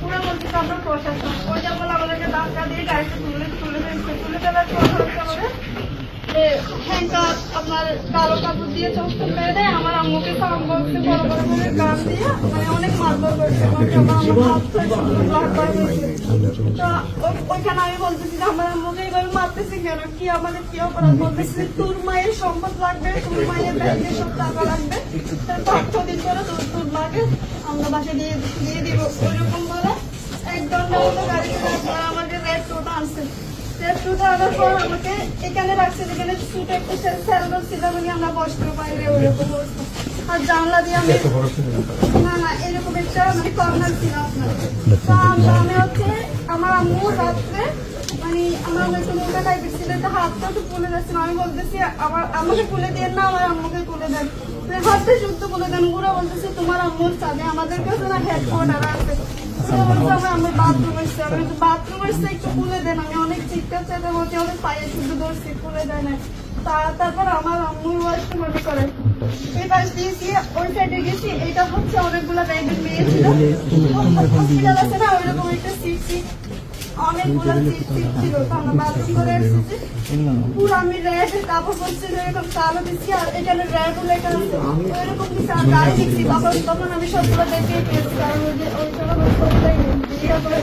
পুরো বলছে আমাদেরকে ধাক্কা দিয়ে গাড়িতে তুলে তুলে তুলে আপনার কালো কাপড় দিয়ে চোখটা পেয়ে দেয় আমার আম্মুকে সাউন্ড বক্সে বড় বড় করে ওইখানে আমি বলতেছি যে আমার আম্মুকে এইভাবে মারতেছি কেন কি আমাদের কি অপরাধ বলতেছি তোর মায়ের সম্পদ লাগবে তোর মায়ের ব্যাংকে সব টাকা লাগবে তার পরে তোর তোর আমরা বাসে দিয়ে দিয়ে দিব ওইরকম বলে এক ঘণ্টা মতো গাড়িতে আমাদের রেড টোটা আনছে। রেড টোটা আনার পর আমাকে এখানে রাখছে যেখানে শুট একটা স্যালন ছিল মানে আমরা বসতে পারি ওইরকম অবস্থা। আর জানলা দিয়ে আমি না না এরকম একটা মানে কর্নার ছিল আপনার। তো আমরা আমি হচ্ছে আমার আম্মু রাত্রে মানে আমার আম্মু একটু মোটা টাইপের ছিল তো হাতটা একটু ফুলে যাচ্ছিল আমি বলতেছি আমার আমাকে তুলে দিয়ে না আমার আম্মুকে তুলে দেন শুদ্ধ তুলে দেন ওরা বলতেছে তোমার আম্মুর চাঁদে আমাদের কাছে না হেডকোয়ার্টার আছে। ওরা বলছে আমার আম্মুর বাথরুম এসছে। আমি বলছি, বাথরুম এসছে একটু খুলে দেন আমি অনেক চিৎকার বলছি পায়ে শুদ্ধ ধরছি খুলে দেয় না তারপর আমার আম্মুর ওয়াইফকে মনে করে। এই পাশ দিয়ে গিয়ে ওই সাইডে গেছি এটা হচ্ছে অনেকগুলো ব্যাগের মেয়ে ছিল। হসপিটাল আছে না ওইরকম একটা সিট সিট অনেকগুলো ছিল তো আমরা বাথরুম করে এসেছি। পুরো আমি র্যাবের কাপড় পরছি এরকম কালো দিচ্ছি আর এখানে র্যাব লেখা আছে ওইরকম কিছু আর গাড়ি দেখছি তখন তখন আমি সবগুলো দেখে পেয়েছি কারণ ওই যে ওই সব সবটাই করে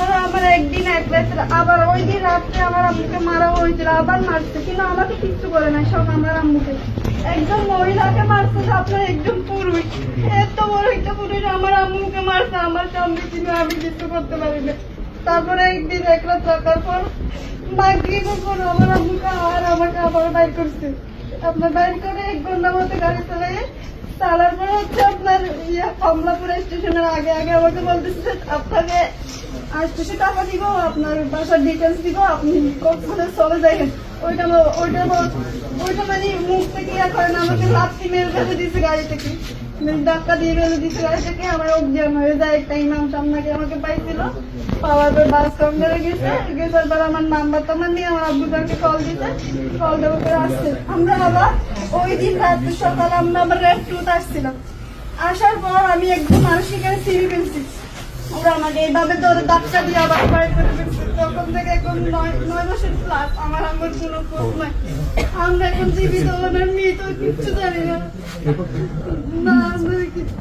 ওরা আমার একদিন এক রাত্রে আবার ওই দিন রাত্রে আমার আম্মুকে মারা হয়েছিল আবার মারছে কিন্তু আমাকে কিচ্ছু করে নাই সব আমার আম্মুকে। একজন মহিলাকে মারছে আপনার একজন পুরুষ। এত বড় একটা পুরুষ আমার আম্মুকে মারছে আমার সামনে ছিল আমি কিছু করতে পারি না। তারপরে একদিন এক থাকার পর মাগরিবের পর আমার আম্মুকে আর আমাকে আবার বাইর করছে। আপনার বাইর করে এক ঘণ্টা মতো গাড়ি চালাই চালার পরে হচ্ছে আপনার ইয়ে কমলাপুর স্টেশনের আগে আগে আমাকে বলতেছে, আপনাকে আসতেছে টাকা দিব, আপনার বাসার ডিটেলস দিব, আপনি কখনো চলে যাবেন ওইটা ওইটা ওইটা মানে মুখ থেকে ইয়া করে না, আমাকে মেরে ফেলে দিচ্ছে গাড়ি থেকে। ধাক্কা দিয়ে ফেলে গাড়ি থেকে আমার অজ্ঞান হয়ে যায়? একটা ইমাম সামনাকে আমাকে পাইছিল। পাওয়ার পর বাস কাউন্টারে গেছে। গেছার পর আমার নাম্বার টাম্বার নিয়ে আমার আব্বুদারকে কল দিতে কল দেওয়ার পরে আসছে। আমরা আবার ওই দিন রাত্রে সকালে আমরা আবার রেড টুতে আসছিলাম আসার পর আমি একদম মানুষের কাছে সিঁড়ি ফেলছি ওরা আমাকে এইভাবে ধরে ধাক্কা দিয়ে আবার বাইর করে নয় মাসের আমার আমার কোনো আমরা এখন জীবিত না মৃত কিচ্ছু জানি না। না, আমরা কিছু